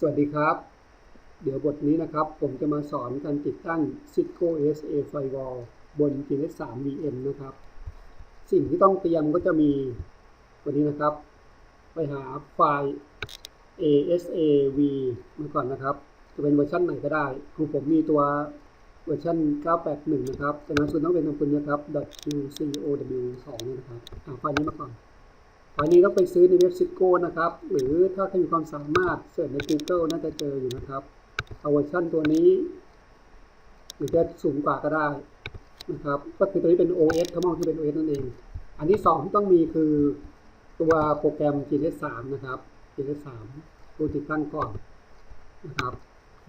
สวัสดีครับ เดี๋ยวบทนี้นะครับ ผมจะมาสอนการติดตั้ง Cisco SA Firewall บน GNS 3 VM นะครับ สิ่งที่ต้องเตรียมก็จะมีวันนี้นะครับ ไปหาไฟล์ ASAV มาก่อนนะครับ จะเป็นเวอร์ชันไหนก็ได้ คือผมมีตัวเวอร์ชัน981 นะครับจากนั้นคุณต้องเป็นตรงคุณนะครับ .qcow2 นี่นะครับอ่าไฟล์นี้มาก่อน ไฟล์นี้ต้องไปซื้อในเว็บซิโก้นะครับ หรือถ้าใครมีความสามารถเสิร์ชใน Google น่าจะเจออยู่นะครับเอาเวอร์ชันตัวนี้ หรือจะสูงกว่าก็ได้นะครับ ก็คือตัวนี้เป็น OS ถ้ามองที่เป็น OS นั่นเอง อันที่สองที่ต้องมีคือตัวโปรแกรม GNS 3 นะครับ GNS 3 ตัวติดตั้งก่อนนะครับ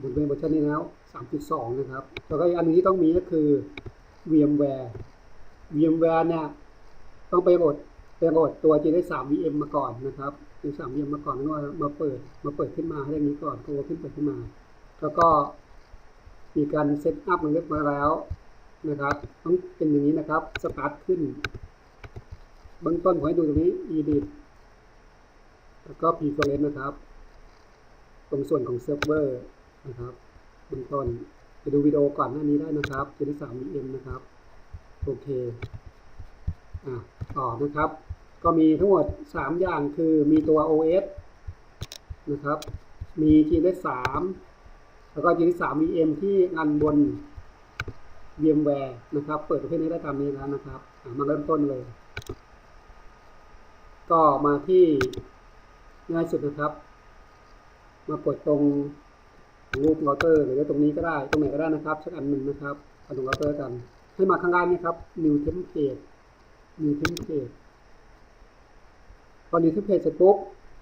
บนเป็นเวอร์ชันนี้แล้ว 3.2 นะครับ แล้วก็อันนึงที่ต้องมีก็คือ VMware VMware เนี่ยต้องไปโหลด ปโหลดตัว GNS 3 VM มาก่อนนะครับ GNS 3 VM มาก่อนแล้วก็มาเปิดมาเปิดขึ้นมาให้อย่างนี้ก่อนตัวขึ้นเปิดขึ้นมา แล้วก็มีการเซตอัพมันเรียบร้อยแล้วนะครับต้องเป็นอย่างนี้นะครับสตาร์ทขึ้นเบื้องต้นผมให้ดูตรงนี้ edit แล้วก็ preference นะครับ ตรงส่วนของเซิร์ฟเวอร์นะครับเบื้องต้นไปดูวิดีโอก่อนหน้านี้ได้นะครับเจนที่3 VM นะครับ โอเคอะต่อนะครับ ก็มีทั้งหมด 3 อย่างคือมีตัว OS นะครับ มี GNS 3แล้วก็ GNS 3 VM ที่งานบน VMware นะครับ เปิดประเภทนี้ได้ตามนี้แล้วนะครับมาเริ่มต้นเลย ก็มาที่ง่ายสุดนะครับ มากดตรงรูปเราเตอร์หรือตรงนี้ก็ได้ ตรงไหนก็ได้นะครับสักอันหนึ่งนะครับเอาตรงเราเตอร์กัน ให้มาข้างล่างนี้ครับ new template new template พอดีที่เพจเสร็จปุ๊บ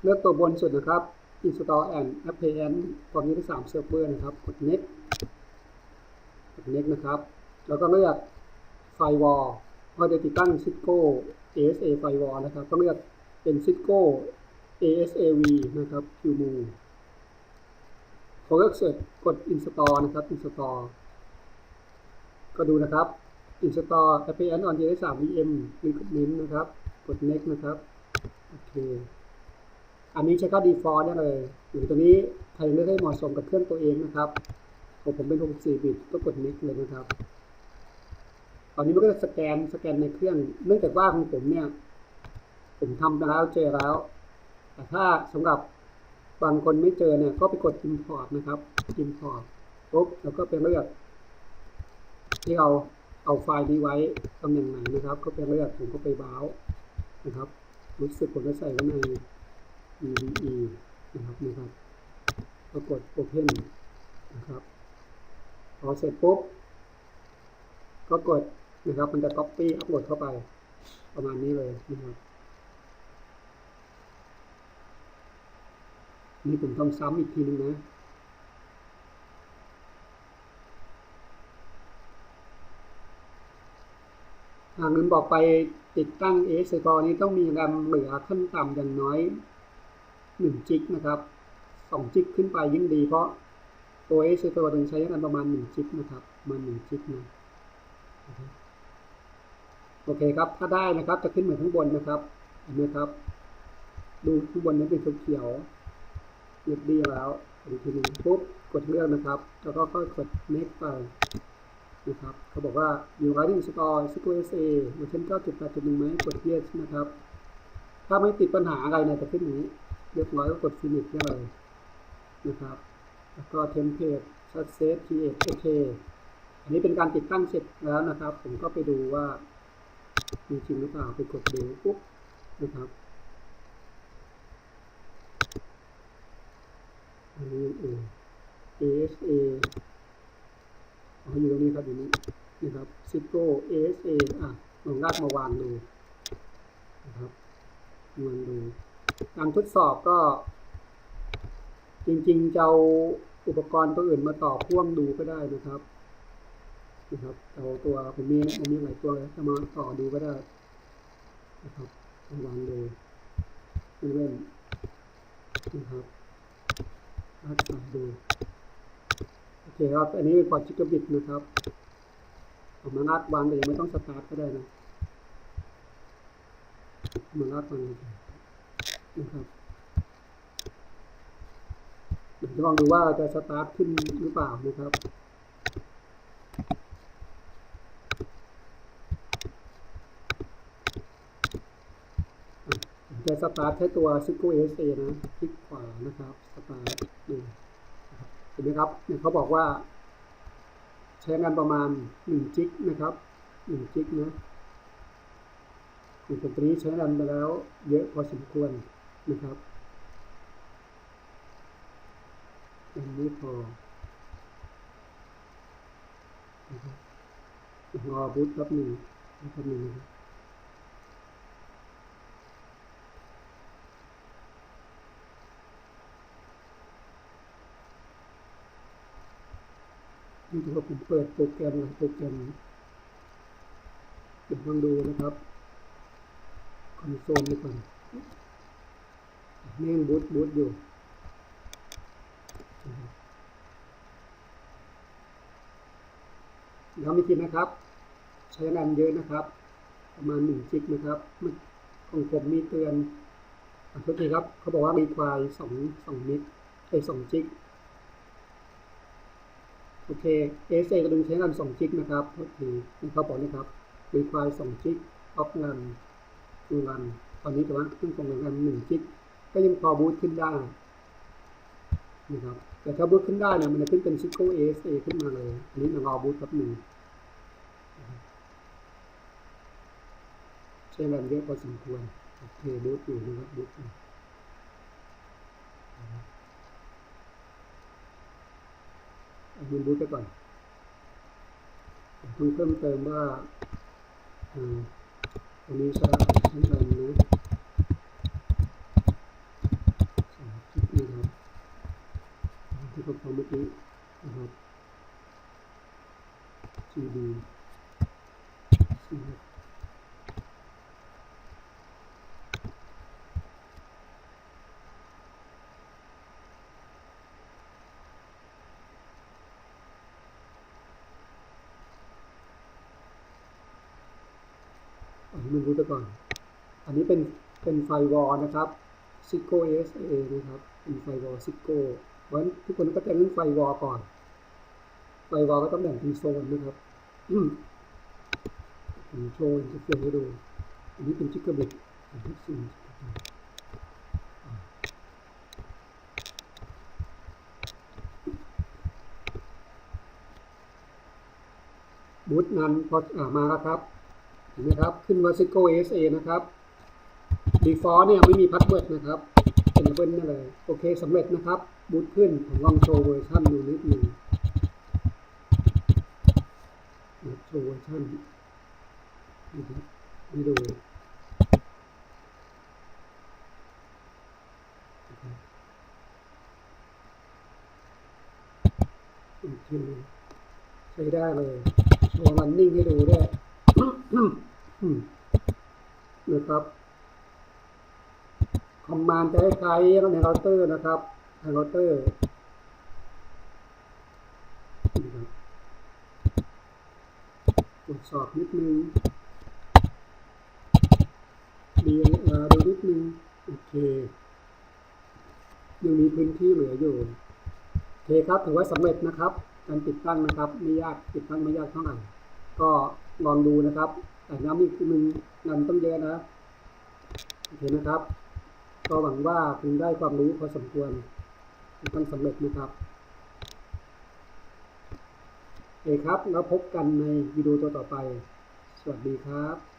เลือกตัวบนสุดนะครับ Install and Appliance ตอนนี้ที่3 Server นะครับ กด Next กด Next นะครับ แล้วก็เลือก Firewall พอจะติดตั้ง Cisco ASA Firewall นะครับ ก็เลือกเป็น Cisco ASAV นะครับ QMU พอเลือกเสร็จกด Install นะครับ Install ก็ดูนะครับ Install Appliance on JS3 VM มีกด Next นะครับ กด Next นะครับ โอเค อันนี้ใช้ค่า default ได้เลยหรือตัวนี้ใครเลือกให้เหมาะสมกับเครื่องตัวเองนะครับของผมเป็น 64 บิต ก็กด next เลยนะครับ ตอนนี้มันก็จะสแกน สแกนในเครื่อง เนื่องจากว่าของผมเนี่ย ผมทำไปแล้วเจอแล้ว แต่ถ้าสำหรับบางคนไม่เจอเนี่ย ก็ไปกด import นะครับ import ปุ๊บ แล้วก็ไปเลือกที่เราเอาไฟล์นี้ไว้ตำแหน่งไหนนะครับ ก็ไปเลือกผมก็ไปบ้าวนะครับ รู้สึกผมจะใส่ไว้ใน EVE นะครับนะครับก็กด open นะครับ พอเสร็จปุ๊บ ก็กดนะครับ มันจะ copy อัปโหลดเข้าไป ประมาณนี้เลยนะครับ นี่ผมต้องซ้ำอีกทีนึงนะทางนึงบอกไป ติดตั้ง AS กรนี้ต้องมีแรมเหลือขั้นต่ำอย่างน้อย1จิกนะครับ2จิกขึ้นไปยิ่งดีเพราะตัว AS ตัวต้องใช้กันประมาณ1จิกนะครับมา1จิกนะโอเคครับ ถ้าได้นะครับจะขึ้นเหมือนข้างบนนะครับเห็นไหมครับ ดูข้างบนนั้เป็นเขียวเรียบดีแล้วอีกทีหนึงปุ๊บกดเลือกนะครับ แล้วก็ค่อยกด next ไป นะครับเขาบอกว่า you writing store SQL SA เวอร์ชัน9.8.1ไหมกด yes นะครับ ถ้าไม่ติดปัญหาอะไรเนี่ยจะขึ้นนี้ เรียบร้อยก็กด finish ได้เลยนะครับ แล้วก็ template success create โอเคอันนี้เป็นการติดตั้งเสร็จแล้วนะครับ ผมก็ไปดูว่ามีจริงหรือเปล่าไปกดดูปุ๊บนะครับอันนี้เอง ASA อ๋ออยู่ตรงนี้ครับอยู่นี้นะครับ Cisco ASA อะลองลากมาวางดูนะครับวางดูการทดสอบก็ จริงๆจะเอาอุปกรณ์ตัวอื่นมาต่อพ่วงดูก็ได้นะครับนะครับเอาตัวผมมีผมมีหลายตัวเลยจะมาต่อดูก็ได้นะครับลองวางดูเว้นนะครับลากต่อดู โอเคครับ อันนี้เป็นพอร์ตจิกบิตนะครับเอามาลากวางแต่ยังไม่ต้องสตาร์ทก็ได้นะมาลากวางนะครับเดี๋ยวจะลองดูว่าจะสตาร์ทขึ้นหรือเปล่านะครับจะสตาร์ทใช้ตัว Cisco SA นะ คลิกขวานะครับ สตาร์ทดู เห็นไหมครับเนี่ยเขาบอกว่า ใช้งานประมาณ1จิกนะครับ1จิกนะอย่างตัวนี้ใช้งานไปแล้ว เยอะพอสมควรนะครับอันนี้พอนะครับรอบูตแป๊บหนึ่งแป๊บหนึ่งนะครับ นี่ถือว่าผมเปิดโปรแกรมหลายโปรแกรมเดี๋ยวลองดูนะครับ คอนโซลดีก่อนนี่งบูตบูตอยู่ย้ำอีกทีนะครับ ใช้งานเยอะนะครับ ประมาณหนึ่งจิกนะครับมันของผมมีเตือนขอโทษทีครับ เขาบอกว่ารีควายสองสองเมกไอสองจิก โอเค ASA กระดุมใช้งาน2จิกนะครับโทษทีนะครับบอกนะครับ require 2จิก off run to run ตอนนี้แต่ว่าเครื่งส่งงาน1จิกก็ยังพอบูตขึ้นได้นะครับแต่ถ้าบูตขึ้นได้เนี่ยมันจะขึ้นเป็น Cisco ASA ขึ้นมาเลย อันนี้เรารอบูตแป๊บหนึ่งใช้งานเยอะพอสมควรโอเคบูตอยู่นะครับบูตอยู่ ยืนรู้ไปก่อนดูเพิ่มเติมว่าอันนี้ก็สำคัญนะสามคลิปนะครับที่เขาทำเมื่อกี้นะครับซีดีซีดี มันรู้ไปก่อน อันนี้เป็นเป็นไฟวอลนะครับ Cisco ASA นะครับ เป็นไฟวอล Cisco เพราะฉะนั้นทุกคนก็จะเล่นไฟวอลก่อน ไฟวอลก็ต้องแบ่งเป็นโซนนะครับผมโชว์จะเฟรมให้ดู อันนี้เป็นชิคกบิตของทุกสิ่งบูตนั้นพออมาแล้วครับ ห็นไหมครับ ขึ้นว่า Cisco ASA นะครับ default เนี่ยไม่มีพาสเวิร์ดนะครับเป็นเบิ้ลนั่นเลย โอเคสำเร็จนะครับ บูตขึ้น ผมลองโชว์เวอร์ชันดูนิดหนึ่งโชว์เวอร์ชันนะครับให้ดูใช้ได้เลยโชว์รันนิ่งให้ดูด้วย นะครับคอมมานด์จะให้ใช้ในเราเตอร์นะครับในเราเตอร์ตรวจสอบนิดนึง DLR ดูนิดนึง โอเค ยังมีพื้นที่เหลืออยู่โอเคครับ ถือว่าสำเร็จนะครับ การติดตั้งนะครับ ไม่ยากติดตั้งไม่ยากเท่าไหร่ ก็ลองดูนะครับ น้ำอีกทีนึงนำต้องเยอะนะโอเคนะครับ ก็หวังว่าคุณได้ความรู้พอสมควรต้องสำเร็จนะครับเอครับ แล้วพบกันในวิดีโอตัวต่อไป สวัสดีครับ